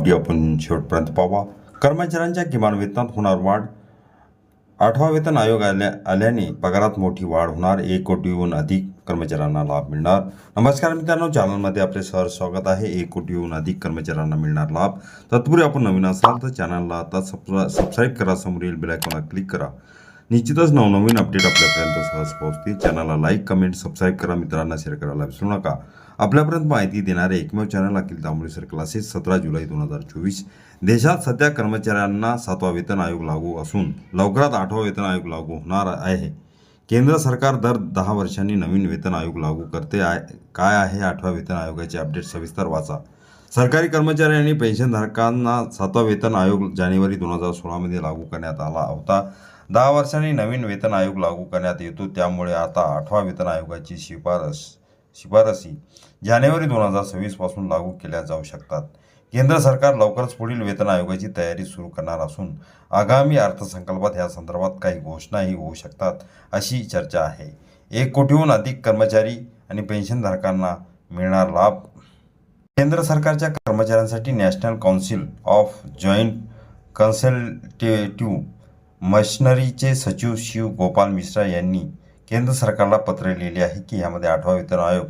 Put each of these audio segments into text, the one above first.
अपडी आपण शेवटपर्यंत पाहावा कर्मचाऱ्यांच्या किमान वेतनात होणार वाढ. आठवा वेतन आयोग आल्या आल्याने पगारात मोठी वाढ होणार. एक कोटीहून अधिक कर्मचाऱ्यांना लाभ मिळणार. नमस्कार मित्रांनो चॅनलमध्ये आपले सहर स्वागत आहे. एक कोटीहून अधिक कर्मचाऱ्यांना मिळणार लाभ. तत्पूर्वी आपण नवीन असाल तर चॅनलला आता सबस्क्राईब करा. समोरील बेलायकॉनला क्लिक करा. निश्चितच नवनवीन अपडेट आपल्यापर्यंत सहज पोहोचतील. चॅनलला लाईक कमेंट सबस्क्राईब करा. मित्रांना शेअर करायला विसरू नका. आपल्यापर्यंत माहिती देणारे एकमेव channel Akhil Tamboli sir classes सतरा जुलै दोन हजार चोवीस. देशात सध्या कर्मचाऱ्यांना सातवा वेतन आयोग लागू असून लवकरात आठवा वेतन आयोग लागू होणार आहे. केंद्र सरकार दर दहा वर्षांनी नवीन वेतन आयोग लागू करते आहे काय आहे? आठव्या वेतन आयोगाचे अपडेट सविस्तर वाचा. सरकारी कर्मचारी आणि पेन्शनधारकांना सातवा वेतन आयोग जानेवारी दोन हजार सोळामध्ये लागू करण्यात आला होता. दहा वर्षांनी नवीन वेतन आयोग लागू करण्यात येतो. त्यामुळे आता आठवा वेतन आयोगाची शिफारस शिफारसी जानेवारी दोन हजार सव्वीसपासून लागू केल्या जाऊ शकतात. केंद्र सरकार लवकरच पुढील वेतन आयोगाची तयारी सुरू करणार असून आगामी अर्थसंकल्पात या संदर्भात काही घोषणाही होऊ शकतात अशी चर्चा आहे. एक कोटीहून अधिक कर्मचारी आणि पेन्शनधारकांना मिळणार लाभ. केंद्र सरकारच्या कर्मचाऱ्यांसाठी National Council of Joint Consultative मशनरीचे सचिव शिव गोपाल मिश्रा यांनी केंद्र सरकारला पत्र लिहिले आहे की यामध्ये आठवा वेतन आयोग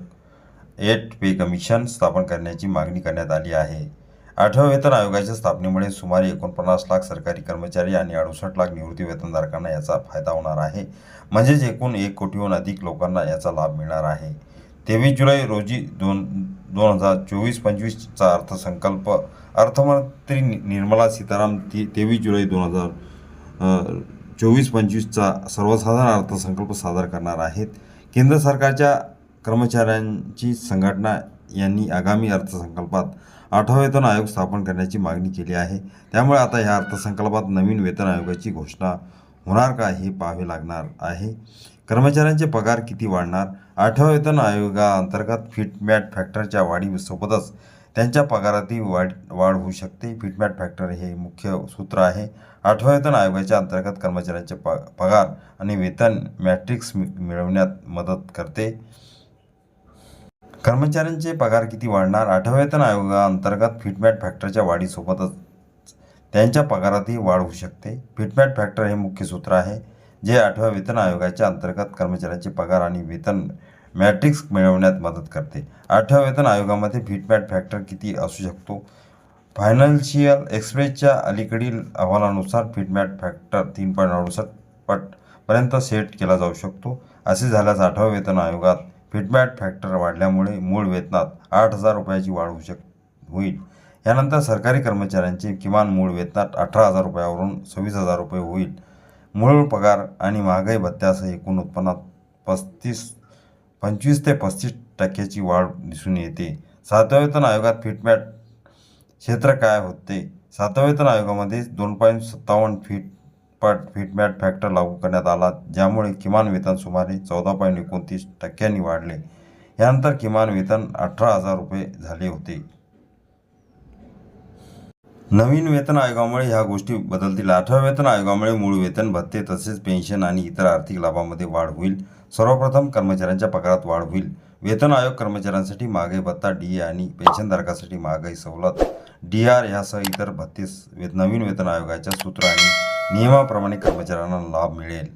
एट पे कमिशन स्थापन करण्याची मागणी करण्यात आली आहे. आठव्या वेतन आयोगाच्या स्थापनेमुळे सुमारे एकोणपन्नास लाख सरकारी कर्मचारी आणि अडुसष्ट लाख निवृत्ती वेतनधारकांना याचा फायदा होणार आहे. म्हणजेच एकूण एक कोटीहून अधिक लोकांना याचा लाभ मिळणार आहे. तेवीस जुलै रोजी दोन दोन हजार चोवीस पंचवीसचा अर्थसंकल्प अर्थमंत्री नि- निर्मला सीताराम ती तेवीस जुलै दोन हजार चोवीस पंचवीसचा सर्वसाधारण अर्थसंकल्प सादर करणार आहेत. केंद्र सरकारच्या कर्मचाऱ्यांची संघटना यांनी आगामी अर्थसंकल्पात आठवा वेतन आयोग स्थापन करण्याची मागणी केली आहे. त्यामुळे आता ह्या अर्थसंकल्पात नवीन वेतन आयोगाची घोषणा होणार का हे पाहावे लागणार आहे. कर्मचाऱ्यांचे पगार किती वाढणार? आठव्या वेतन आयोगाअंतर्गत फिटमॅट फॅक्टरच्या वाढीसोबतच त्यांच्या पगारातही वाढ वाढ होऊ शकते. फिटमॅट फॅक्टर हे मुख्य सूत्र आहे. आठव्या वेतन आयोगाच्या अंतर्गत कर्मचाऱ्यांचे प पगार आणि वेतन मॅट्रिक्स मिळवण्यात मदत करते. कर्मचाऱ्यांचे पगार किती वाढणार? आठव्या वेतन आयोगाअंतर्गत फिटमॅट फॅक्टरच्या वाढीसोबतच त्यांच्या पगारातही वाढ होऊ शकते. फिटमॅट फॅक्टर हे मुख्य सूत्र आहे जे आठव्या वेतन आयोगाच्या अंतर्गत कर्मचाऱ्यांचे पगार आणि वेतन मॅट्रिक्स मिळवण्यात मदत करते. आठव्या वेतन आयोगामध्ये फिटमॅट फॅक्टर किती असू शकतो? फायनान्शियल एक्सप्रेसच्या अलीकडील अहवालानुसार फिटमॅट फॅक्टर तीन पॉईंट अडुसष्ट पटपर्यंत सेट केला जाऊ शकतो. असे झाल्यास आठव्या वेतन आयोगात फिटमॅट फॅक्टर वाढल्यामुळे मूळ वेतनात आठ हजार रुपयाची वाढ होऊ शक होईल. यानंतर सरकारी कर्मचाऱ्यांचे किमान मूळ वेतनात अठरा हजार रुपयावरून सव्वीस हजार रुपये होईल. मूळ पगार आणि महागाई भत्त्यासह एकूण उत्पन्नात पस्तीस पंचवीस ते पस्तीस टक्क्याची वाढ दिसून येते. सातव्या वेतन आयोगात फिटमॅट क्षेत्र काय होते? सातव्या वेतन आयोगामध्ये दोन पॉईंट सत्तावन्न फीट पट फिटमॅट फॅक्टर लागू करण्यात आला ज्यामुळे किमान वेतन सुमारे चौदा पॉईंट एकोणतीस टक्क्यांनी वाढले. यानंतर किमान वेतन अठरा हजार रुपये झाले होते. नवीन वेतन आयोगामुळे ह्या गोष्टी बदलतील. आठव्या वेतन आयोगामुळे मूळ वेतन भत्ते तसेच पेन्शन आणि इतर आर्थिक लाभामध्ये वाढ होईल. सर्वप्रथम कर्मचाऱ्यांच्या पगारात वाढ होईल. वेतन आयोग कर्मचाऱ्यांसाठी महागाई भत्ता डी ए आणि पेन्शनधारकासाठी महागाई सवलत. डी आर ह्यासह इतर भत्ते वे नवीन वेतन आयोगाच्या सूत्र आणि नियमाप्रमाणे कर्मचाऱ्यांना लाभ मिळेल.